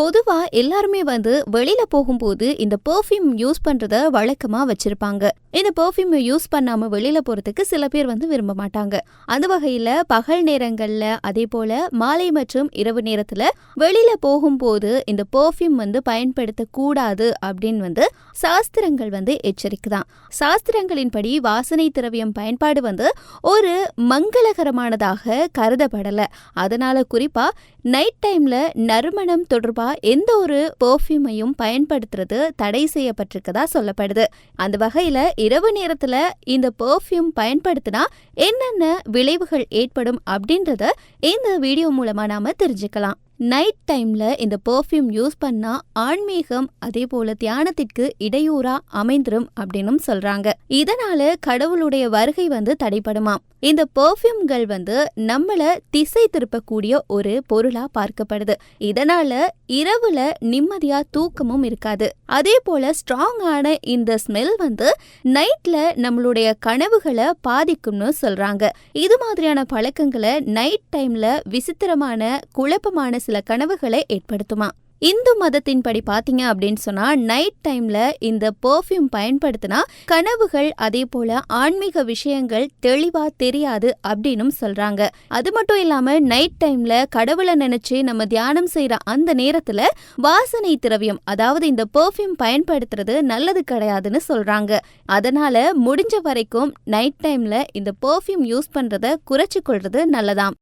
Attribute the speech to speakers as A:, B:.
A: பொதுவா எல்லாருமே வந்து வெளியில போகும்போது இந்த பெர்ஃப்யூம் யூஸ் பண்றத வழக்கமா வச்சிருப்பாங்க. இந்த பெர்ஃப்யூம் யூஸ் பண்ணாம வெளியில போறதுக்கு சில பேர் வந்து விரும்ப மாட்டாங்க. அந்த வகையில பகல் நேரங்கள்ல அதே போல மாலை மற்றும் இரவு நேரத்துல வெளியில போகும்போது இந்த பெர்ஃப்யூம் வந்து பயன்படுத்த கூடாது அப்படின்னு வந்து சாஸ்திரங்கள் வந்து எச்சரிக்குதான். சாஸ்திரங்களின்படி வாசனை திரவியம் பயன்பாடு வந்து ஒரு மங்களகரமானதாக கருதப்படல. அதனால குறிப்பா நைட் டைம்ல நறுமணம் தொடர்பா எந்த ஒரு பெர்ஃப்யூமையும் பயன்படுத்துறது தடை செய்யப்பட்டிருக்கதா சொல்லப்படுது. அந்த வகையில இரவு நேரத்துல இந்த பெர்ஃப்யூம் பயன்படுத்தினா என்னென்ன விளைவுகள் ஏற்படும் அப்படின்றத இந்த வீடியோ மூலமா நாம தெரிஞ்சுக்கலாம். நைட் டைம்ல இந்த பெர்ஃப்யூம் யூஸ் பண்ணா ஆன்மீகம் அதே போல தியானத்திற்கு இடையூறா அமைந்துரும் அப்படின்னும் சொல்றாங்க. இதனால கடவுளுடைய வருகை வந்து தடைப்படுமாம். இந்த பர்ஃப்யூம்கள் வந்து நம்மள திசை திருப்பக்கூடிய ஒரு பொருளா பார்க்கப்படுது. இதனால இரவுல நிம்மதியா தூக்கமும் இருக்காது. அதே போல ஸ்ட்ராங்கான இந்த ஸ்மெல் வந்து நைட்ல நம்மளுடைய கனவுகளை பாதிக்கும்னு சொல்றாங்க. இது மாதிரியான பழக்கங்களை நைட் டைம்ல விசித்திரமான குழப்பமான சில கனவுகளை ஏற்படுத்துமா? இந்து மதத்தின்படி பாத்தீங்க அப்படின்னு சொன்னா நைட் டைம்ல இந்த பர்ஃப்யூம் பயன்படுத்தினா கனவுகள் அதே போல ஆன்மீக விஷயங்கள் தெளிவா தெரியாது அப்படின்னும் சொல்றாங்க. அது மட்டும் இல்லாம நைட் டைம்ல கடவுளை நினைச்சு நம்ம தியானம் செய்யற அந்த நேரத்துல வாசனை திரவியம் அதாவது இந்த பெர்ஃப்யூம் பயன்படுத்துறது நல்லது கிடையாதுன்னு சொல்றாங்க. அதனால முடிஞ்ச வரைக்கும் நைட் டைம்ல இந்த பர்ஃப்யூம் யூஸ் பண்றத குறைச்சு கொள்றது நல்லதாம்.